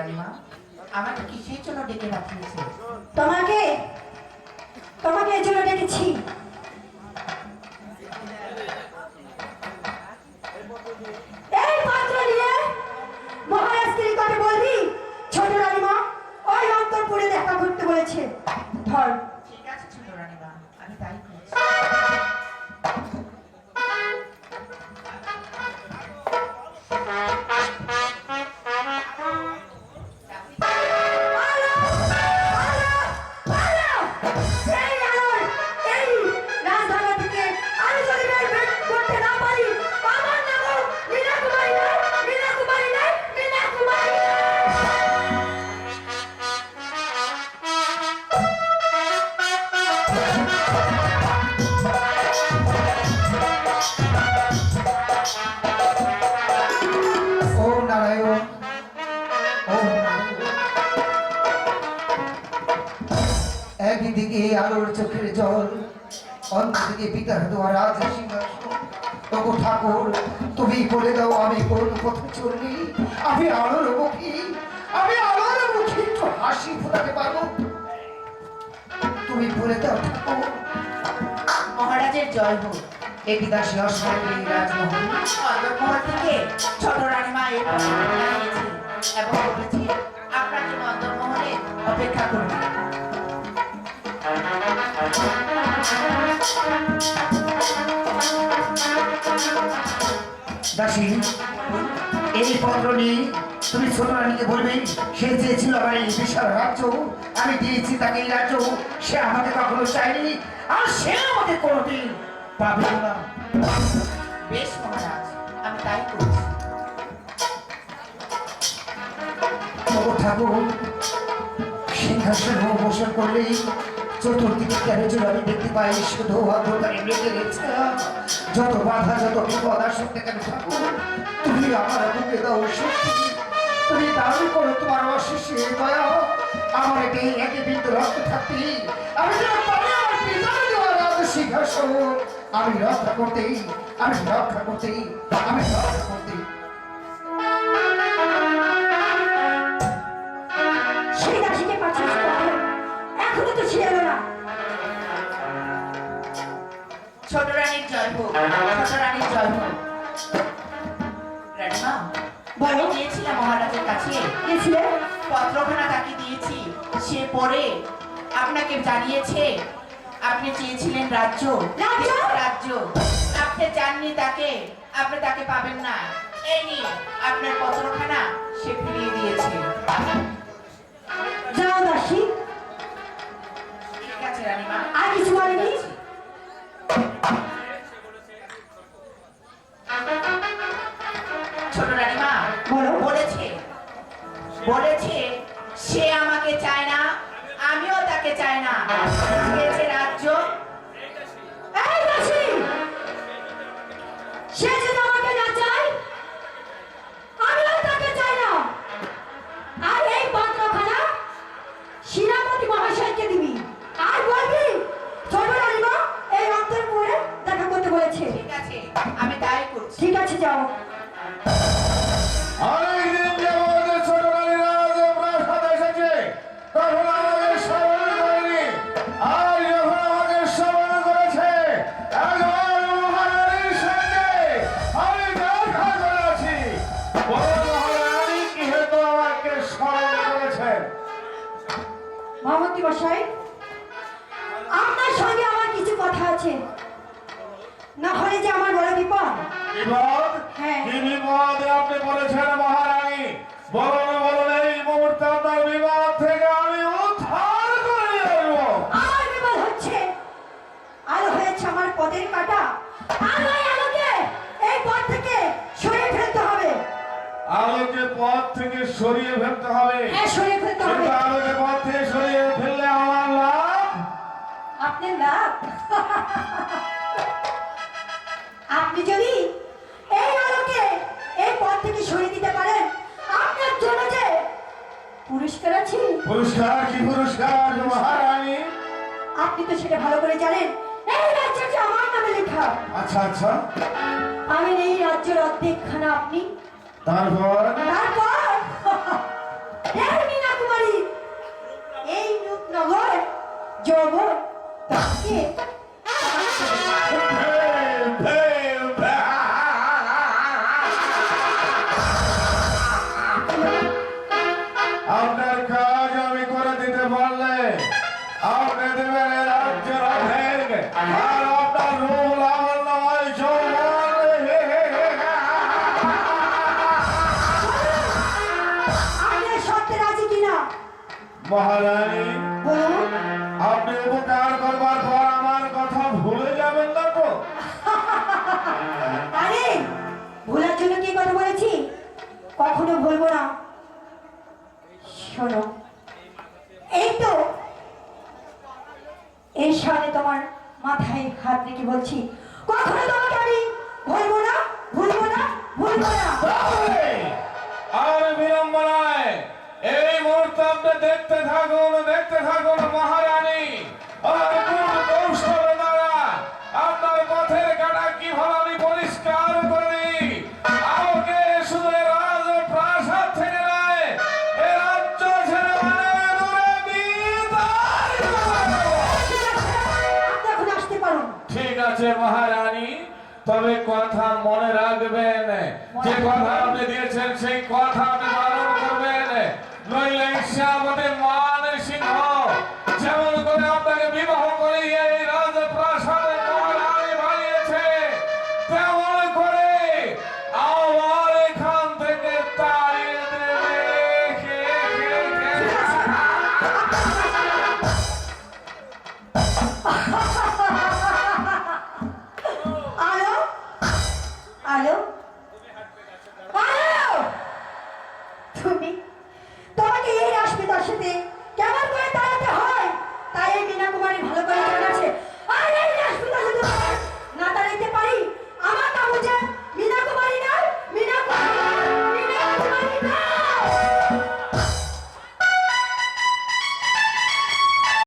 রানীমা আমাকে কিসের জন্য ডেকে রাখিয়েছে তোমাকে তোমাকে এই জন্য ডেকেছি। একদিকে আলোর চোখের জল পিতার দোয়ার আজ ঠাকুর তুমি বলে দাও আমি কোন পথে আমি আলোর মুখী আমি আলোর মুখী একটু হাসি ফোটাতে পারব তুমি বলে দাও ঠাকুর। মহারাজের জয় হোক। দাসী রাজমোহন থেকে ছোট রানীমা এবং বলেছে অপেক্ষা দাসী। এই পত্র নিয়ে তুমি ছোট বলবে, সে চেয়েছিল আমার এই বিশাল রাজ্য, আমি দিয়েছি তাকে এই রাজ্য, সে আমাকে কখনো চায়নি, আর সে আমাকে কোনোদিন পাবে না। বেশ মহারাজ, আমি তাই করছি। ঠাকুর, সিংহাসন বসে করলেই চতুর্দিকে কেন যেন আমি দেখতে পাই, শুধু অন্ধকারে মেঘে গেছে যত বাধা, যত বিপদ আসুক না কেন তুমি আমার বুকে দাও শক্তি। তুমি দাবি করো তোমার অশেষে দয়া। আমার এটি একে বিন্দু রক্ত থাকতে আমি যেন আমি রক্ষা করতেই, আমি রক্ষা করতেই, আমি রক্ষা করতেই। সেই পাঠিয়েছি? এখনও তো সে এলো না। ছোট রানীর জয় হোক ছোট রানীর জয় হোক। রানীমা বলো। গিয়েছিলাম মহারাজের কাছে। গেছিলে পত্রখানা তাকে দিয়েছি। সে পরে আপনাকে জানিয়েছে আপনি চেয়েছিলেন রাজ্য। রাজ্য? আপনি চাননি তাকে আপনি তাকে পাবেন না। এই নিন আপনার পত্রখানা সে ফিরিয়ে দিয়েছে। ছোট রানীমা বলো। বলেছে বলেছে সে আমাকে চায় না আমিও তাকে চাই না মহামন্ত্রী মশাই আপনার সঙ্গে আমার কিছু কথা আছে। না হলে যে আমার বড় বিপদ। বিপদ? হ্যাঁ। কি বিপদে? আপনি বলেছেন মহারানী। বলুন বলুন আপনার লাভ। আপনি যদি এই আলোকে এই পথ থেকে সরিয়ে দিতে পারেন আপনার জন্য যে পুরস্কার আছে। পুরস্কার? কি পুরস্কার মহারানী? আপনি তো সেটা ভালো করে জানেন। এই রাজ্য যে আমার নামে লেখা। আচ্ছা আচ্ছা। আমি এই রাজ্যের অর্ধেক খানা আপনি। তারপর? তারপর? এই মীনা কুমারী আছে কখনো বলব না। শোনো, এই তো এই সালে তোমার মাথায় হাত রেখে বলছি, কখনো তোমাকে আমি ভুলবো না ভুলবো না ভুলবো না। আর বিলম্ব বিড়ম্বনায় এই মুহূর্তে দেখতে থাকুন দেখতে থাকুন মহারাজ। যে কথা আপনি দিয়েছেন সেই কথা